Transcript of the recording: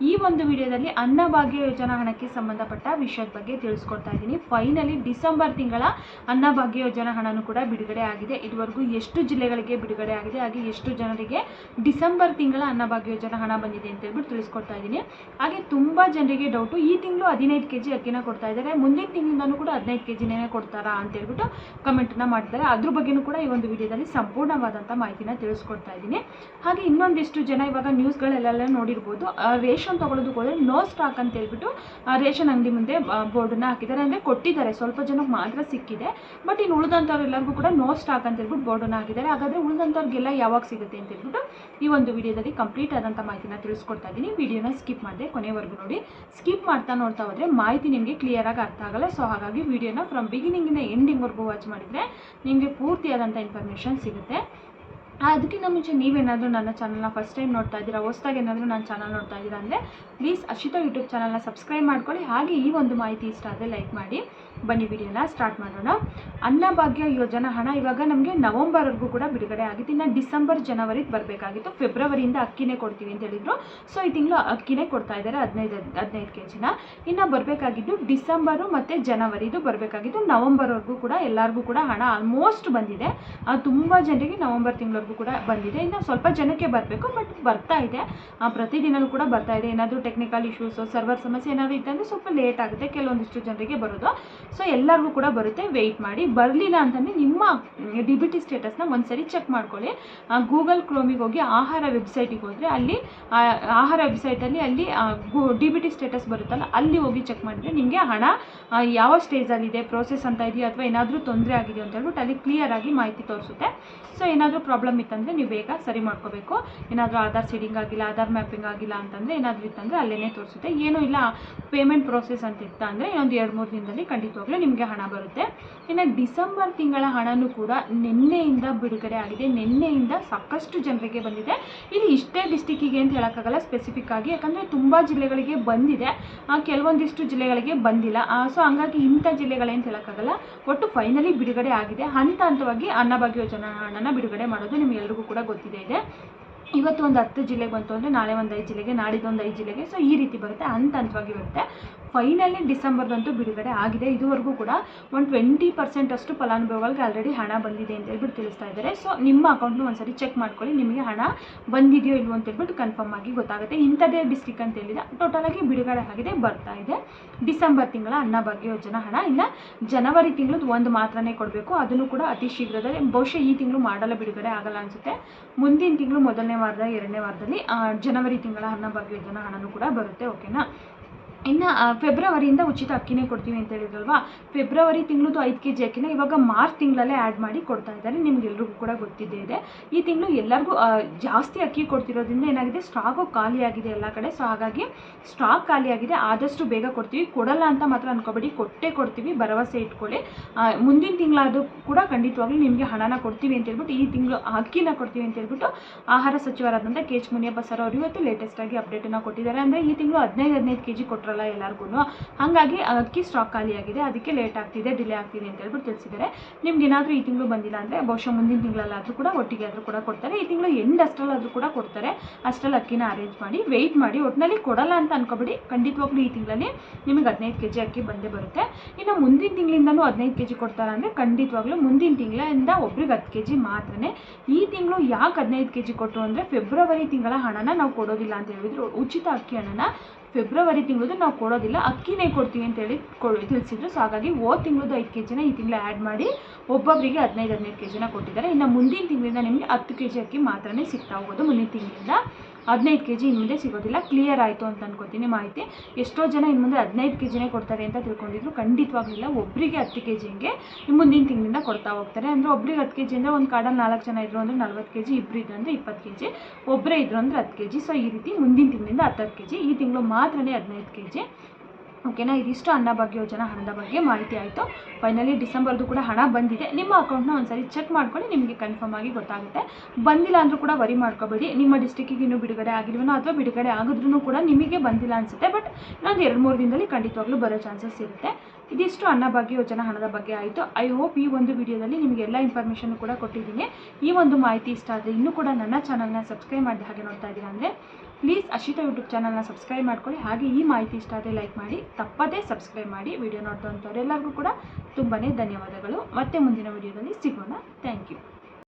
ಈ ಒಂದು ವಿಡಿಯೋದಲ್ಲಿ ಅನ್ನಭಾಗ್ಯ ಯೋಜನಾ ಹಣಕ್ಕೆ ಸಂಬಂಧಪಟ್ಟ ವಿಷಯದ ಬಗ್ಗೆ ತಿಳಿಸ್ಕೊಡ್ತಾ ಇದ್ದೀನಿ. ಫೈನಲಿ ಡಿಸೆಂಬರ್ ತಿಂಗಳ ಅನ್ನಭಾಗ್ಯ ಯೋಜನಾ ಹಣನೂ ಕೂಡ ಬಿಡುಗಡೆ ಆಗಿದೆ. ಇದುವರೆಗೂ ಎಷ್ಟು ಜಿಲ್ಲೆಗಳಿಗೆ ಬಿಡುಗಡೆ ಆಗಿದೆ ಹಾಗೆ ಎಷ್ಟು ಜನರಿಗೆ ಡಿಸೆಂಬರ್ ತಿಂಗಳ ಅನ್ನಭಾಗ್ಯ ಯೋಜನಾ ಹಣ ಬಂದಿದೆ ಅಂತ ಹೇಳ್ಬಿಟ್ಟು ತಿಳಿಸ್ಕೊಡ್ತಾ ಇದ್ದೀನಿ. ಹಾಗೆ ತುಂಬ ಜನರಿಗೆ ಡೌಟು ಈ ತಿಂಗಳು ಹದಿನೈದು ಕೆ ಜಿ ಅಕ್ಕಿನ ಕೊಡ್ತಾ ಇದ್ದಾರೆ. ಮುಂದಿನ ತಿಂಗಳಿಂದನೂ ಕೂಡ ಹದಿನೈದು ಕೆ ಜಿನೇ ಕೊಡ್ತಾರಾ ಅಂತ ಹೇಳ್ಬಿಟ್ಟು ಕಮೆಂಟನ್ನ ಮಾಡ್ತಾರೆ ಅದ್ರ ಬಗ್ಗೆನೂ ಕೂಡ ಈ ಒಂದು ವಿಡಿಯೋದಲ್ಲಿ ಸಂಪೂರ್ಣವಾದಂಥ ಮಾಹಿತಿನ ತಿಳಿಸ್ಕೊಡ್ತಾ ಇದ್ದೀನಿ. ಹಾಗೆ ಇನ್ನೊಂದಿಷ್ಟು ಜನ ಇವಾಗ ನ್ಯೂಸ್ಗಳೆಲ್ಲ ನೋಡಿರ್ಬೋದು. ಆ, ರೇಷನ್ ತೊಗೊಳೋದಕ್ಕೆ ಹೋದರೆ ನೋ ಸ್ಟಾಕ್ ಅಂತ ಹೇಳ್ಬಿಟ್ಟು ರೇಷನ್ ಅಂಗಡಿ ಮುಂದೆ ಬೋರ್ಡನ್ನ ಹಾಕಿದ್ದಾರೆ. ಅಂದರೆ ಕೊಟ್ಟಿದ್ದಾರೆ. ಸ್ವಲ್ಪ ಜನಕ್ಕೆ ಮಾತ್ರ ಸಿಕ್ಕಿದೆ. ಬಟ್ ಇನ್ನು ಉಳಿದಂಥವ್ರೆಲ್ಲರಿಗೂ ಕೂಡ ನೋ ಸ್ಟಾಕ್ ಅಂತ ಹೇಳ್ಬಿಟ್ಟು ಬೋರ್ಡನ್ನು ಹಾಕಿದ್ದಾರೆ. ಹಾಗಾದರೆ ಉಳಿದಂಥವ್ರಿಗೆಲ್ಲ ಯಾವಾಗ ಸಿಗುತ್ತೆ ಅಂತ ಹೇಳ್ಬಿಟ್ಟು ಈ ಒಂದು ವಿಡಿಯೋದಲ್ಲಿ ಕಂಪ್ಲೀಟ್ ಆದಂಥ ಮಾಹಿತಿನ ತಿಳಿಸ್ಕೊಡ್ತಾ ಇದ್ದೀನಿ. ವಿಡಿಯೋನ ಸ್ಕಿಪ್ ಮಾಡಿದೆ ಕೊನೆವರೆಗೂ ನೋಡಿ. ಸ್ಕಿಪ್ ಮಾಡ್ತಾ ನೋಡ್ತಾ ಹೋದರೆ ಮಾಹಿತಿ ನಿಮಗೆ ಕ್ಲಿಯರಾಗಿ ಅರ್ಥ ಆಗಲ್ಲ. ಸೊ ಹಾಗಾಗಿ ವಿಡಿಯೋನ ಫ್ರಮ್ ಬಿಗಿನಿಂಗಿಂದ ಎಂಡಿಂಗ್ವರೆಗೂ ವಾಚ್ ಮಾಡಿದರೆ ನಿಮಗೆ ಪೂರ್ತಿಯಾದಂಥ ಇನ್ಫಾರ್ಮೇಷನ್ ಸಿಗುತ್ತೆ. ಅದಕ್ಕಿಂತ ಮುಂಚೆ ನೀವೇನಾದರೂ ನನ್ನ ಚಾನಲ್ನ ಫಸ್ಟ್ ಟೈಮ್ ನೋಡ್ತಾ ಇದ್ದೀರಾ, ಹೊಸ್ದಾಗಿ ಏನಾದರೂ ನನ್ನ ಚಾನಲ್ ನೋಡ್ತಾ ಇದ್ದೀರಾ ಅಂದರೆ ಪ್ಲೀಸ್ ಅಶಿತಾ ಯೂಟ್ಯೂಬ್ ಚಾನಲ್ನ ಸಬ್ಸ್ಕ್ರೈಬ್ ಮಾಡ್ಕೊಳ್ಳಿ. ಹಾಗೆ ಈ ಒಂದು ಮಾಹಿತಿ ಇಷ್ಟ ಆದರೆ ಲೈಕ್ ಮಾಡಿ. ಬನ್ನಿ ವಿಡಿಯೋನ ಸ್ಟಾರ್ಟ್ ಮಾಡೋಣ. ಅನ್ನಭಾಗ್ಯ ಯೋಜನಾ ಹಣ ಇವಾಗ ನಮಗೆ ನವಂಬರ್ವರೆಗೂ ಕೂಡ ಬಿಡುಗಡೆ ಆಗಿತ್ತು. ಇನ್ನು ಡಿಸೆಂಬರ್ ಜನವರಿಗೆ ಬರಬೇಕಾಗಿತ್ತು. ಫೆಬ್ರವರಿಯಿಂದ ಅಕ್ಕಿನೇ ಕೊಡ್ತೀವಿ ಅಂತ ಹೇಳಿದ್ರು. ಸೊ ಈ ತಿಂಗಳು ಅಕ್ಕಿನೇ ಕೊಡ್ತಾ ಇದ್ದಾರೆ ಹದಿನೈದು ಹದಿನೈದು ಕೆ ಜಿನ ಇನ್ನು ಬರಬೇಕಾಗಿದ್ದು ಡಿಸೆಂಬರು ಮತ್ತು ಜನವರಿದು ಬರಬೇಕಾಗಿದ್ದು ನವಂಬರ್ವರೆಗೂ ಕೂಡ ಎಲ್ಲರಿಗೂ ಕೂಡ ಹಣ ಆಲ್ಮೋಸ್ಟ್ ಬಂದಿದೆ. ತುಂಬ ಜನರಿಗೆ ನವಂಬರ್ ತಿಂಗಳವರೆಗೂ ಕೂಡ ಬಂದಿದೆ. ಇನ್ನು ಸ್ವಲ್ಪ ಜನಕ್ಕೆ ಬರಬೇಕು, ಬಟ್ ಬರ್ತಾ ಇದೆ. ಪ್ರತಿ ಪ್ರತಿದಿನವೂ ಕೂಡ ಬರ್ತಾ ಇದೆ. ಏನಾದರೂ ಟೆಕ್ನಿಕಲ್ ಇಶ್ಯೂಸು ಸರ್ವರ್ ಸಮಸ್ಯೆ ಏನಾದರೂ ಇತ್ತಂದರೆ ಸ್ವಲ್ಪ ಲೇಟ್ ಆಗುತ್ತೆ. ಕೆಲವೊಂದಿಷ್ಟು ಜನರಿಗೆ ಬರೋದು. ಸೊ ಎಲ್ಲರಿಗೂ ಕೂಡ ಬರುತ್ತೆ. ವೆಯ್ಟ್ ಮಾಡಿ. ಬರಲಿಲ್ಲ ಅಂತಂದರೆ ನಿಮ್ಮ ಡಿ ಬಿ ಟಿ ಸ್ಟೇಟಸ್ನ ಒಂದ್ಸರಿ ಚೆಕ್ ಮಾಡ್ಕೊಳ್ಳಿ. ಗೂಗಲ್ ಕ್ರೋಮಿಗೆ ಹೋಗಿ ಆಹಾರ ವೆಬ್ಸೈಟಿಗೆ ಹೋದರೆ ಅಲ್ಲಿ ಆಹಾರ ವೆಬ್ಸೈಟಲ್ಲಿ ಅಲ್ಲಿ ಡಿ ಬಿ ಟಿ ಸ್ಟೇಟಸ್ ಬರುತ್ತಲ್ಲ, ಅಲ್ಲಿ ಹೋಗಿ ಚೆಕ್ ಮಾಡಿದರೆ ನಿಮಗೆ ಹಣ ಯಾವ ಸ್ಟೇಜಲ್ಲಿದೆ ಪ್ರೋಸೆಸ್ ಅಂತ ಇದೆಯಾ ಅಥವಾ ಏನಾದರೂ ತೊಂದರೆ ಆಗಿದೆ ಅಂತ ಹೇಳ್ಬಿಟ್ಟು ಅಲ್ಲಿ ಕ್ಲಿಯರ್ ಆಗಿ ಮಾಹಿತಿ ತೋರಿಸುತ್ತೆ. ಸೊ ಏನಾದರೂ ಪ್ರಾಬ್ಲಮ್ ಇತ್ತಂದರೆ ನೀವು ಬೇಗ ಸರಿ ಮಾಡ್ಕೋಬೇಕು. ಏನಾದರೂ ಆಧಾರ್ ಸೀಡಿಂಗ್ ಆಗಿಲ್ಲ, ಆಧಾರ್ ಮ್ಯಾಪಿಂಗ್ ಆಗಿಲ್ಲ ಅಂತಂದರೆ ಏನಾದರೂ ಇತ್ತಂದರೆ ಅಲ್ಲೇ ತೋರಿಸುತ್ತೆ. ಏನೂ ಇಲ್ಲ ಪೇಮೆಂಟ್ ಪ್ರೋಸೆಸ್ ಅಂತ ಇತ್ತ ಅಂದರೆ ಇನ್ನೊಂದು ಎರಡು ಮೂರು ದಿನದಲ್ಲಿ ಖಂಡಿತವಾಗ್ಲೂ ನಿಮಗೆ ಹಣ ಬರುತ್ತೆ. ಇನ್ನು ಡಿಸೆಂಬರ್ ತಿಂಗಳ ಹಣನೂ ಕೂಡ ನಿನ್ನೆಯಿಂದ ಬಿಡುಗಡೆ ಆಗಿದೆ. ನಿನ್ನೆಯಿಂದ ಸಾಕಷ್ಟು ಜನರಿಗೆ ಬಂದಿದೆ. ಇಲ್ಲಿ ಇಷ್ಟೇ ಡಿಸ್ಟಿಕ್ಕಿಗೆ ಅಂತ ಹೇಳೋಕ್ಕಾಗಲ್ಲ ಸ್ಪೆಸಿಫಿಕ್ ಆಗಿ. ಯಾಕಂದರೆ ತುಂಬ ಜಿಲ್ಲೆಗಳಿಗೆ ಬಂದಿದೆ. ಕೆಲವೊಂದಿಷ್ಟು ಜಿಲ್ಲೆಗಳಿಗೆ ಬಂದಿಲ್ಲ. ಸೊ ಹಂಗಾಗಿ ಇಂಥ ಜಿಲ್ಲೆಗಳೇಂತ ಹೇಳೋಕ್ಕಾಗಲ್ಲ. ಒಟ್ಟು ಫೈನಲಿ ಬಿಡುಗಡೆ ಆಗಿದೆ. ಹಂತ ಹಂತವಾಗಿ ಅನ್ನಭಾಗ್ಯ ಯೋಜನಾ ಹಣನ ಬಿಡುಗಡೆ ಮಾಡೋದು ನಿಮಗೆಲ್ರಿಗೂ ಕೂಡ ಗೊತ್ತಿದೆ ಇದೆ. ಇವತ್ತು ಒಂದು ಹತ್ತು ಜಿಲ್ಲೆಗೆ ಬಂತು ಅಂದರೆ ನಾಳೆ ಒಂದು ಐದು ಜಿಲ್ಲೆಗೆ, ನಾಡಿದ್ದು ಒಂದು ಐದು ಜಿಲ್ಲೆಗೆ. ಸೊ ಈ ರೀತಿ ಬರುತ್ತೆ ಹಂತ ಹಂತವಾಗಿ ಬರುತ್ತೆ. ಫೈನಲಿ ಡಿಸೆಂಬರ್ದಂತೂ ಬಿಡುಗಡೆ ಆಗಿದೆ. ಇದುವರೆಗೂ ಕೂಡ ಒಂದು ಟ್ವೆಂಟಿ ಪರ್ಸೆಂಟ್ ಅಷ್ಟು ಫಲಾನುಭವಿಗಳಿಗೆ ಆಲ್ರೆಡಿ ಹಣ ಬಂದಿದೆ ಅಂತ ಹೇಳ್ಬಿಟ್ಟು ತಿಳಿಸ್ತಾ ಇದ್ದಾರೆ. ಸೊ ನಿಮ್ಮ ಅಕೌಂಟ್ನು ಒಂದ್ಸರಿ ಚೆಕ್ ಮಾಡ್ಕೊಳ್ಳಿ. ನಿಮಗೆ ಹಣ ಬಂದಿದೆಯೋ ಇಲ್ಲವೋ ಅಂತ ಹೇಳ್ಬಿಟ್ಟು ಕನ್ಫರ್ಮ್ ಆಗಿ ಗೊತ್ತಾಗುತ್ತೆ. ಇಂಥದೇ ಡಿಸ್ಟಿಕ್ ಅಂತ ಹೇಳಿದೆ ಟೋಟಲಾಗಿ ಬಿಡುಗಡೆ ಆಗಿದೆ, ಬರ್ತಾ ಇದೆ. ಡಿಸೆಂಬರ್ ತಿಂಗಳ ಅನ್ನಭಾಗ್ಯ ಯೋಜನಾ ಹಣ. ಇನ್ನು ಜನವರಿ ತಿಂಗಳದ್ದು ಒಂದು ಮಾತ್ರನೇ ಕೊಡಬೇಕು. ಅದನ್ನು ಕೂಡ ಅತಿ ಶೀಘ್ರದಲ್ಲಿ, ಬಹುಶಃ ಈ ತಿಂಗಳು ಮಾಡಲ್ಲ ಬಿಡುಗಡೆ ಆಗಲ್ಲ ಅನಿಸುತ್ತೆ. ಮುಂದಿನ ತಿಂಗಳು ಮೊದಲನೇ ವಾರದ, ಎರಡನೇ ವಾರದಲ್ಲಿ ಜನವರಿ ತಿಂಗಳ ಅನ್ನಭಾಗ್ಯ ಯೋಜನೆ ಹಣನೂ ಕೂಡ ಬರುತ್ತೆ ಓಕೆನಾ ಇನ್ನು ಫೆಬ್ರವರಿಯಿಂದ ಉಚಿತ ಅಕ್ಕಿನೇ ಕೊಡ್ತೀವಿ ಅಂತ ಹೇಳಿದ್ರಲ್ವಾ? ಫೆಬ್ರವರಿ ತಿಂಗಳದ್ದು ಐದು ಕೆ ಜಿ ಅಕ್ಕಿನ ಇವಾಗ ಮಾರ್ಚ್ ತಿಂಗಳಲ್ಲೇ ಆ್ಯಡ್ ಮಾಡಿ ಕೊಡ್ತಾ ಇದ್ದಾರೆ. ನಿಮಗೆಲ್ರಿಗೂ ಕೂಡ ಗೊತ್ತಿದ್ದೇ ಇದೆ. ಈ ತಿಂಗಳು ಎಲ್ಲರಿಗೂ ಜಾಸ್ತಿ ಅಕ್ಕಿ ಕೊಡ್ತಿರೋದ್ರಿಂದ ಏನಾಗಿದೆ? ಸ್ಟಾಕು ಖಾಲಿಯಾಗಿದೆ ಎಲ್ಲ ಕಡೆ. ಸೊ ಹಾಗಾಗಿ ಸ್ಟಾಕ್ ಖಾಲಿಯಾಗಿದೆ ಆದಷ್ಟು ಬೇಗ ಕೊಡ್ತೀವಿ. ಕೊಡಲ್ಲ ಅಂತ ಮಾತ್ರ ಅನ್ಕೋಬೇಡಿ. ಕೊಟ್ಟೇ ಕೊಡ್ತೀವಿ. ಭರವಸೆ ಇಟ್ಕೊಳ್ಳಿ. ಮುಂದಿನ ತಿಂಗಳಾದರೂ ಕೂಡ ಖಂಡಿತವಾಗ್ಲೂ ನಿಮಗೆ ಹಣನ ಕೊಡ್ತೀವಿ ಅಂತ ಹೇಳ್ಬಿಟ್ಟು, ಈ ತಿಂಗಳು ಅಕ್ಕಿನ ಕೊಡ್ತೀವಿ ಅಂತ ಹೇಳ್ಬಿಟ್ಟು ಆಹಾರ ಸಚಿವರಾದಂಥ ಕೆ ಎಚ್ ಮುನಿಯಪ್ಪ ಸರ್ ಅವರು ಇವತ್ತು ಲೇಟೆಸ್ಟಾಗಿ ಅಪ್ಡೇಟನ್ನು ಕೊಟ್ಟಿದ್ದಾರೆ. ಅಂದರೆ ಈ ತಿಂಗಳು ಹದಿನೈದು ಹದಿನೈದು ಕೆ ಜಿ ಕೊಟ್ಟರಲ್ಲ ಎಲ್ಲರಿಗೂ ಹಾಗಾಗಿ ಅಕ್ಕಿ ಸ್ಟಾಕ್ ಖಾಲಿಯಾಗಿದೆ ಅದಕ್ಕೆ ಲೇಟ್ ಆಗ್ತಿದೆ ಡಿಲೇ ಆಗ್ತಿದೆ ಅಂತ ಹೇಳ್ಬಿಟ್ಟು ತಿಳಿಸಿದ್ದಾರೆ. ನಿಮ್ಗೆ ಏನಾದರೂ ಈ ತಿಂಗಳು ಬಂದಿಲ್ಲ ಅಂದರೆ ಬಹುಶಃ ಮುಂದಿನ ತಿಂಗಳಲ್ಲಾದರೂ ಕೂಡ ಒಟ್ಟಿಗೆ ಆದರೂ ಕೂಡ ಕೊಡ್ತಾರೆ. ಈ ತಿಂಗಳು ಎಂಡ್ ಅಷ್ಟರಲ್ಲಾದರೂ ಕೂಡ ಕೊಡ್ತಾರೆ. ಅಷ್ಟರಲ್ಲಿ ಅಕ್ಕಿನ ಅರೇಂಜ್ ಮಾಡಿ ವೆಯ್ಟ್ ಮಾಡಿ ಒಟ್ಟಿನಲ್ಲಿ ಕೊಡಲ್ಲ ಅಂತ ಅನ್ಕೋಬೇಡಿ. ಖಂಡಿತವಾಗ್ಲೂ ಈ ತಿಂಗಳಲ್ಲಿ ನಿಮಗೆ ಹದಿನೈದು ಕೆ ಜಿ ಅಕ್ಕಿ ಬಂದೇ ಬರುತ್ತೆ. ಇನ್ನು ಮುಂದಿನ ತಿಂಗಳಿಂದನೂ ಹದಿನೈದು ಕೆ ಜಿ ಕೊಡ್ತಾರೆ ಅಂದರೆ ಖಂಡಿತವಾಗ್ಲೂ ಮುಂದಿನ ತಿಂಗಳಿಂದ ಒಬ್ರಿಗೆ ಹತ್ತು ಕೆ ಜಿ ಮಾತ್ರನೇ. ಈ ತಿಂಗಳು ಯಾಕೆ ಹದಿನೈದು ಕೆ ಜಿ ಕೊಟ್ಟರು ಅಂದರೆ ಫೆಬ್ರವರಿ ತಿಂಗಳ ಹಣನ ನಾವು ಕೊಡೋದಿಲ್ಲ ಅಂತ ಹೇಳಿದ್ರು. ಉಚಿತ ಅಕ್ಕಿ ಹಣನ ಫೆಬ್ರವರಿ ತಿಂಗಳದ್ದು ನಾವು ಕೊಡೋದಿಲ್ಲ. ಅಕ್ಕಿನೇ ಕೊಡ್ತೀವಿ ಅಂತ ಹೇಳಿ ಕೊ ತಿಳಿಸಿದ್ರು. ಸೊ ಹಾಗಾಗಿ ಓ ತಿಂಗಳದ್ದು ಐದು ಕೆ ಜಿನ ಈ ತಿಂಗಳ ಆ್ಯಡ್ ಮಾಡಿ ಒಬ್ಬೊಬ್ಬರಿಗೆ ಹದಿನೈದು ಹದಿನೈದು ಕೆ ಜಿನ ಕೊಟ್ಟಿದ್ದಾರೆ. ಇನ್ನು ಮುಂದಿನ ತಿಂಗಳಿಂದ ನಿಮಗೆ ಹತ್ತು ಕೆ ಜಿ ಅಕ್ಕಿ ಮಾತ್ರನೇ ಸಿಗ್ತಾ ಹೋಗೋದು ಮುಂದಿನ ತಿಂಗಳಿಂದ. ಹದಿನೈದು ಕೆ ಜಿ ಇನ್ನು ಮುಂದೆ ಸಿಗೋದಿಲ್ಲ. ಕ್ಲಿಯರ್ ಆಯಿತು ಅಂತ ಅನ್ಕೋತೀನಿ ಮಾಹಿತಿ. ಎಷ್ಟೋ ಜನ ಇನ್ನು ಮುಂದೆ ಹದಿನೈದು ಕೆ ಜಿನೇ ಕೊಡ್ತಾರೆ ಅಂತ ತಿಳ್ಕೊಂಡಿದ್ರು. ಖಂಡಿತವಾಗ್ಲಿಲ್ಲ. ಒಬ್ಬರಿಗೆ ಹತ್ತು ಕೆ ಜಿ ಹಿಂಗೆ ಮುಂದಿನ ತಿಂಗಳಿಂದ ಕೊಡ್ತಾ ಹೋಗ್ತಾರೆ. ಅಂದರೆ ಒಬ್ರಿಗೆ ಹತ್ತು ಕೆ ಜಿ ಅಂದರೆ ಒಂದು ಕಾಡಲ್ಲಿ ನಾಲ್ಕು ಜನ ಇದ್ರು ಅಂದರೆ ನಲ್ವತ್ತು ಕೆ ಜಿ ಇಬ್ಬರು ಇದ್ರು ಅಂದರೆ ಇಪ್ಪತ್ತು ಕೆ ಜಿ ಒಬ್ಬರೇ ಇದ್ರು ಅಂದರೆ ಹತ್ತು ಕೆ ಜಿ ಸೊ ಈ ರೀತಿ ಮುಂದಿನ ತಿಂಗಳಿಂದ ಹತ್ತು ಕೆ ಜಿ ಈ ತಿಂಗಳು ಮಾತ್ರನೇ ಹದಿನೈದು ಕೆ ಜಿ ಓಕೆನಾ? ಇದಿಷ್ಟು ಅನ್ನಭಾಗ್ಯ ಯೋಜನಾ ಹಣದ ಬಗ್ಗೆ ಮಾಹಿತಿ ಆಯಿತು. ಫೈನಲಿ ಡಿಸೆಂಬರ್ದು ಕೂಡ ಹಣ ಬಂದಿದೆ. ನಿಮ್ಮ ಅಕೌಂಟ್ನ ಒಂದ್ಸರಿ ಚೆಕ್ ಮಾಡ್ಕೊಳ್ಳಿ, ನಿಮಗೆ ಕನ್ಫರ್ಮ್ ಆಗಿ ಗೊತ್ತಾಗುತ್ತೆ. ಬಂದಿಲ್ಲ ಅಂದರೂ ಕೂಡ ವರಿ ಮಾಡ್ಕೋಬೇಡಿ. ನಿಮ್ಮ ಡಿಸ್ಟಿಕ್ಕಿಗೆ ಇನ್ನೂ ಬಿಡುಗಡೆ ಆಗಿಲ್ವನೋ ಅಥವಾ ಬಿಡುಗಡೆ ಆಗಿದ್ರೂ ಕೂಡ ನಿಮಗೆ ಬಂದಿಲ್ಲ ಅನಿಸುತ್ತೆ. ಬಟ್ ಇನ್ನೊಂದು ಎರಡು ಮೂರು ದಿನದಲ್ಲಿ ಖಂಡಿತವಾಗ್ಲೂ ಬರೋ ಚಾನ್ಸಸ್ ಇರುತ್ತೆ. ಇದಿಷ್ಟು ಅನ್ನಭಾಗ್ಯ ಯೋಜನಾ ಹಣದ ಬಗ್ಗೆ ಆಯಿತು. ಐ ಹೋಪ್ ಈ ಒಂದು ವಿಡಿಯೋದಲ್ಲಿ ನಿಮಗೆ ಎಲ್ಲ ಇನ್ಫಾರ್ಮೇಷನ್ ಕೂಡ ಕೊಟ್ಟಿದ್ದೀನಿ. ಈ ಒಂದು ಮಾಹಿತಿ ಇಷ್ಟ ಆದರೆ ಇನ್ನೂ ಕೂಡ ನನ್ನ ಚಾನಲ್ನ ಸಬ್ಸ್ಕ್ರೈಬ್ ಮಾಡಿದ ಹಾಗೆ ನೋಡ್ತಾ ಇದ್ದೀರಾ ಅಂದರೆ ಪ್ಲೀಸ್ ಅಶಿತಾ ಯೂಟ್ಯೂಬ್ ಚಾನಲ್ನ ಸಬ್ಸ್ಕ್ರೈಬ್ ಮಾಡ್ಕೊಳ್ಳಿ. ಹಾಗೆ ಈ ಮಾಹಿತಿ ಇಷ್ಟ ಆದರೆ ಲೈಕ್ ಮಾಡಿ, ತಪ್ಪದೇ ಸಬ್ಸ್ಕ್ರೈಬ್ ಮಾಡಿ. ವಿಡಿಯೋ ನೋಡ್ದಂಥವ್ರೆಲ್ಲರಿಗೂ ಕೂಡ ತುಂಬಾ ಧನ್ಯವಾದಗಳು. ಮತ್ತೆ ಮುಂದಿನ ವಿಡಿಯೋದಲ್ಲಿ ಸಿಗೋಣ. Thank you.